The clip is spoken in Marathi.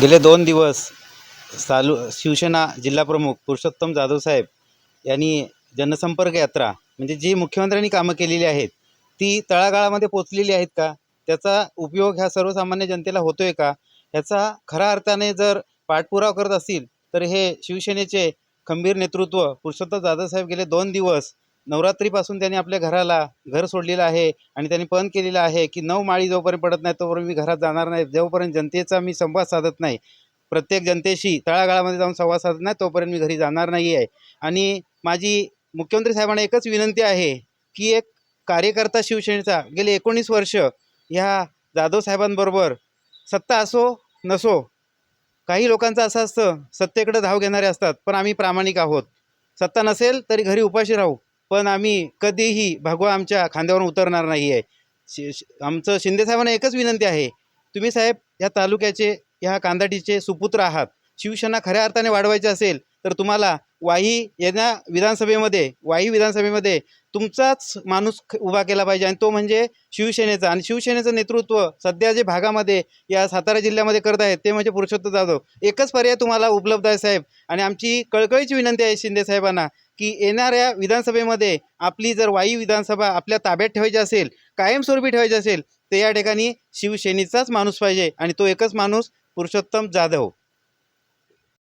गेले दोन दिवस चालू शिवसेना जिल्हाप्रमुख पुरुषोत्तम जाधव साहेब यांनी जनसंपर्क यात्रा म्हणजे जी मुख्यमंत्र्यांनी कामं केलेली आहेत ती तळागाळामध्ये पोचलेली आहेत का? त्याचा उपयोग ह्या सर्वसामान्य जनतेला होतो आहे का? ह्याचा खऱ्या अर्थाने जर पाठपुरावा करत असतील तर हे शिवसेनेचे खंबीर नेतृत्व पुरुषोत्तम जाधव साहेब गेले दोन दिवस नवरात्रीपासून त्यांनी आपल्या घराला घर सोडलेलं आहे आणि त्यांनी पण केलेलं आहे की नऊ माळी जोपर्यंत पडत नाही तोपर्यंत मी घरात जाणार नाही. जोपर्यंत जनतेचा मी संवाद साधत नाही प्रत्येक जनतेशी तळागाळामध्ये जाऊन संवाद साधत नाही तोपर्यंत मी घरी जाणार नाही आहे आणि माझी मुख्यमंत्री साहेबांना एकच विनंती आहे की एक कार्यकर्ता शिवसेनेचा गेले एकोणीस वर्ष ह्या जाधव साहेबांबरोबर सत्ता असो नसो काही लोकांचं असं असतं सत्तेकडे धाव घेणारे असतात पण आम्ही प्रामाणिक आहोत. सत्ता नसेल तरी घरी उपाशी राहू. पण आम्ही कधीही भगवा आमच्या खांद्यावरून उतरणार नाही आहे. शि शि- आमचं शिंदेसाहेबांना एकच विनंती आहे. तुम्ही साहेब या तालुक्याचे ह्या कांदाटीचे सुपुत्र आहात. शिवसेना खऱ्या अर्थाने वाढवायची असेल तर तुम्हाला वाही येण्या विधानसभेमध्ये वाही विधानसभेमध्ये तुमचाच माणूस उभा केला पाहिजे आणि तो म्हणजे शिवसेनेचा. आणि शिवसेनेचं नेतृत्व सध्या जे भागामध्ये या सातारा जिल्ह्यामध्ये करत आहेत ते म्हणजे पुरुषोत्तम जाधव. एकच पर्याय तुम्हाला उपलब्ध आहे साहेब. आणि आमची कळकळीची विनंती आहे शिंदे साहेबांना. की येणाऱ्या विधानसभेमध्ये आपली जर वाई विधानसभा आपल्या ताब्यात ठेवायची असेल कायमस्वरूपी ठेवायची असेल तर या ठिकाणी शिवसेनेचाच माणूस पाहिजे आणि तो एकच माणूस पुरुषोत्तम जाधव.